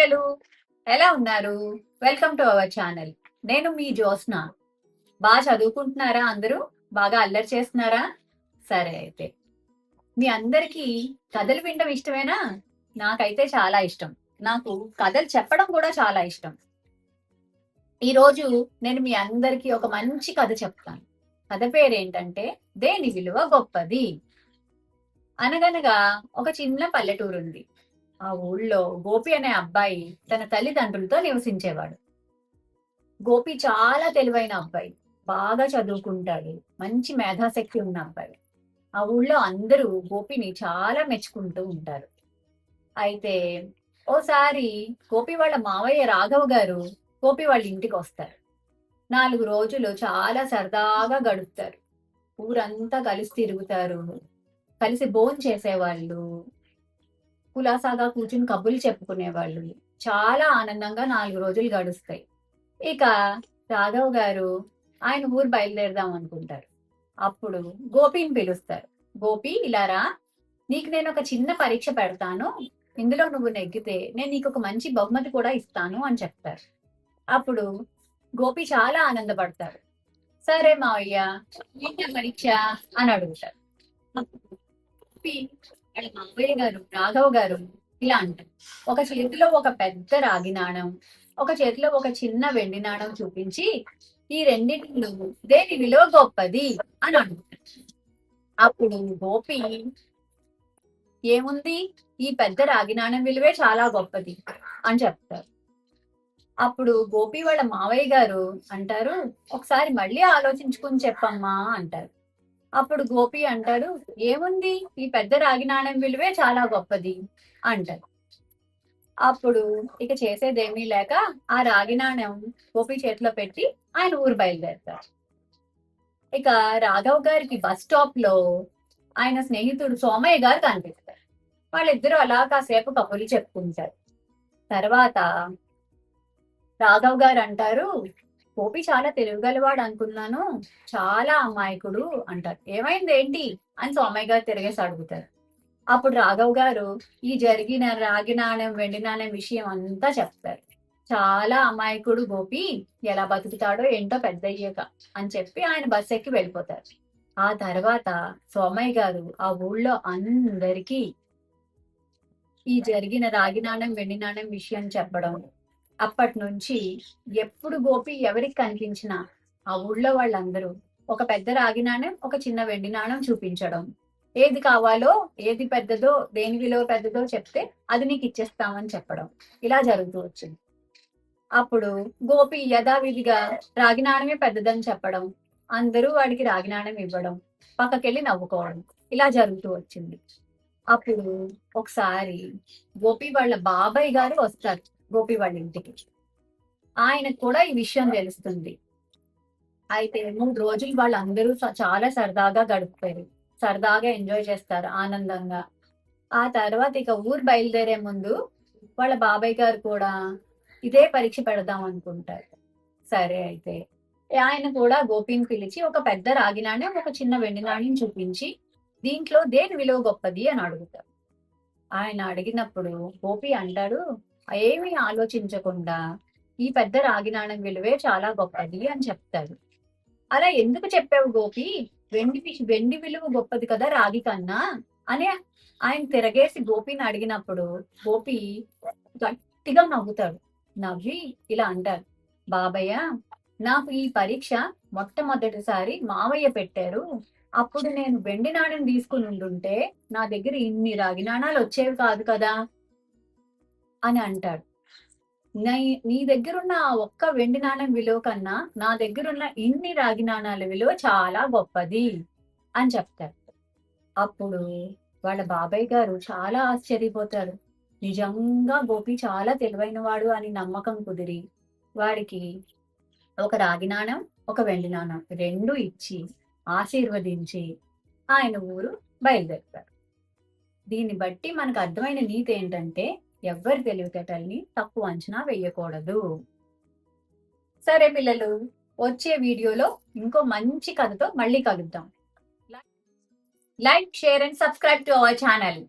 పిల్లలు ఎలా ఉన్నారు? వెల్కమ్ టు అవర్ ఛానల్ నేను మీ జ్యోత్స్న. బాగా చదువుకుంటున్నారా అందరూ? బాగా అల్లరి చేస్తున్నారా? సరే అయితే. మీ అందరికీ కథలు వినడం ఇష్టమేనా? నాకైతే చాలా ఇష్టం. నాకు కథలు చెప్పడం కూడా చాలా ఇష్టం. ఈరోజు నేను మీ అందరికీ ఒక మంచి కథ చెప్తాను. కథ పేరేంటంటే దేని విలువ గొప్పది? అనగనగా ఒక చిన్న పల్లెటూరు ఉంది ఆ ఊళ్ళో గోపి అనే అబ్బాయి తన తల్లిదండ్రులతో నివసించేవాడు. గోపి చాలా తెలివైన అబ్బాయి. బాగా చదువుకుంటాడు. మంచి మేధాశక్తి ఉన్న అబ్బాయి. ఆ ఊళ్ళో అందరూ గోపిని చాలా మెచ్చుకుంటూ ఉంటారు. అయితే ఓసారి గోపి వాళ్ళ మావయ్య రాఘవ్ గారు గోపి వాళ్ళ ఇంటికి వస్తారు. నాలుగు రోజులు చాలా సరదాగా గడుపుతారు. ఊరంతా కలిసి తిరుగుతారు. కలిసి భోజనం చేసేవాళ్ళు కులాసాగా కూర్చుని కబుర్లు చెప్పుకునేవాళ్ళు. చాలా ఆనందంగా నాలుగు రోజులు గడుస్తాయి. ఇక రాఘవ్ గారు ఆయన ఊరు బయలుదేరదాం అనుకుంటారు. అప్పుడు గోపిని పిలుస్తారు. గోపి ఇలారా నీకు నేను ఒక చిన్న పరీక్ష పెడతాను. ఇందులో నువ్వు నెగ్గితే నేను నీకు ఒక మంచి బహుమతి కూడా ఇస్తాను అని చెప్తారు. అప్పుడు గోపి చాలా ఆనందపడతారు. సరే మావయ్య ఏంటి పరీక్ష అని అడుగుతారు. గోపి వాళ్ళ మావయ్య గారు రాఘవ్ గారు ఇలా అంటారు. ఒక చేతిలో ఒక పెద్ద రాగి నాణం ఒక చేతిలో ఒక చిన్న వెండి నాణం చూపించి ఈ రెండింటిలో దేని విలువ గొప్పది అని అనుకుంటారు అప్పుడు గోపి ఏముంది? ఈ పెద్ద రాగి నాణం విలువే చాలా గొప్పది అని చెప్తారు. అప్పుడు గోపి వాళ్ళ మావయ్య గారు అంటారు ఒకసారి మళ్ళీ ఆలోచించుకుని చెప్పమ్మా అంటారు. అప్పుడు గోపి అంటాడు ఏముంది? ఈ పెద్ద రాగి నాణ్యం విలువే చాలా గొప్పది అంటారు అప్పుడు ఇక చేసేదేమీ లేక ఆ రాగి నాణ్యం గోపి చేతిలో పెట్టి ఆయన ఊరు బయలుదేరుతారు ఇక రాఘవ్ గారికి బస్ స్టాప్లో ఆయన స్నేహితుడు సోమయ్య గారు కనిపిస్తారు. వాళ్ళిద్దరూ అలా కాసేపు కబుర్లు చెప్పుకుంటారు. తర్వాత రాఘవ్ గారు అంటారు గోపి చాలా తెలివిగలవాడు అనుకున్నాను. చాలా అమాయకుడు అంటారు. ఏమైంది ఏంటి? అని సోమయ్య గారు తిరగేసి అడుగుతారు. అప్పుడు రాఘవ్ గారు ఈ జరిగిన రాగి నాణ్యం వెండి నాణ్యం విషయం అంతా చెప్తారు. చాలా అమాయకుడు గోపి ఎలా బతుకుతాడో ఏంటో పెద్ద అయ్యాక అని చెప్పి ఆయన బస్ ఎక్కి వెళ్ళిపోతారు. ఆ తర్వాత సోమయ్య గారు ఆ ఊళ్ళో అందరికీ ఈ జరిగిన రాగి నాణ్యం వెండి నాణ్యం విషయం చెప్పడం అప్పటి నుంచి ఎప్పుడు గోపి ఎవరికి కనిపించినా ఆ ఊళ్ళో వాళ్ళందరూ ఒక పెద్ద రాగి నాణ్యం ఒక చిన్న వెండి నాణ్యం చూపించడం. ఏది కావాలో ఏది పెద్దదో దేని విలువ పెద్దదో చెప్తే అది నీకు ఇచ్చేస్తామని చెప్పడం. ఇలా జరుగుతూ వచ్చింది. అప్పుడు గోపి యథావిధిగా రాగి నాణ్యమే పెద్దదని చెప్పడం అందరూ వాడికి రాగి నాణ్యం ఇవ్వడం పక్కకెళ్ళి నవ్వుకోవడం ఇలా జరుగుతూ వచ్చింది. అప్పుడు ఒకసారి గోపి వాళ్ళ బాబాయ్ గారు వస్తారు. గోపి వాళ్ళ ఇంటికి. ఆయనకు కూడా ఈ విషయం తెలుస్తుంది. అయితే మూడు రోజులు వాళ్ళందరూ చాలా సరదాగా గడుపుతారు సరదాగా ఎంజాయ్ చేస్తారు ఆనందంగా. ఆ తర్వాత ఇక ఊరు బయలుదేరే ముందు వాళ్ళ బాబాయ్ గారు కూడా ఇదే పరీక్ష పెడదాం అనుకుంటారు. సరే అయితే. ఆయన కూడా గోపిని పిలిచి ఒక పెద్ద రాగి నాణ్యం ఒక చిన్న వెండి నాణ్యం చూపించి దీంట్లో దేని విలువ గొప్పది అని అడుగుతారు. ఆయన అడిగినప్పుడు గోపి అంటాడు ఏమీ ఆలోచించకుండా ఈ పెద్ద రాగినాణం విలువే చాలా గొప్పది అని చెప్తాడు అలా ఎందుకు చెప్పావు గోపి? వెండి వెండి విలువ గొప్పది కదా రాగి కన్నా? అని ఆయన తిరగేసి గోపిని అడిగినప్పుడు గోపి గట్టిగా నవ్వుతాడు. నవ్వి ఇలా అంటారు బాబయ్య నాకు ఈ పరీక్ష మొట్టమొదటిసారి మావయ్య పెట్టారు. అప్పుడు నేను వెండి నాణ్యం తీసుకుని ఉండుంటే నా దగ్గర ఇన్ని రాగి నాణాలు వచ్చేవి కాదు కదా. అని అంటాడు. నీ- నీ దగ్గరున్న ఒక్క వెండి నాణ్యం విలువ కన్నా నా దగ్గరున్న ఇన్ని రాగి నాణాల విలువ చాలా గొప్పది అని చెప్తారు అప్పుడు వాళ్ళ బాబాయ్ గారు చాలా ఆశ్చర్యపోతారు. నిజంగా గోపి చాలా తెలివైన వాడు అని నమ్మకం కుదిరి వాడికి ఒక రాగి నాణం ఒక వెండి నాణం రెండు ఇచ్చి ఆశీర్వదించి ఆయన ఊరు బయలుదేరుతారు దీన్ని బట్టి మనకు అర్థమైన నీతి ఏంటంటే ఎవ్వరి తెలివితేటల్ని తక్కువ అంచనా వేయకూడదు. సరే పిల్లలు వచ్చే వీడియోలో ఇంకో మంచి కథతో మళ్ళీ కలుద్దాం. Like share and subscribe to our channel.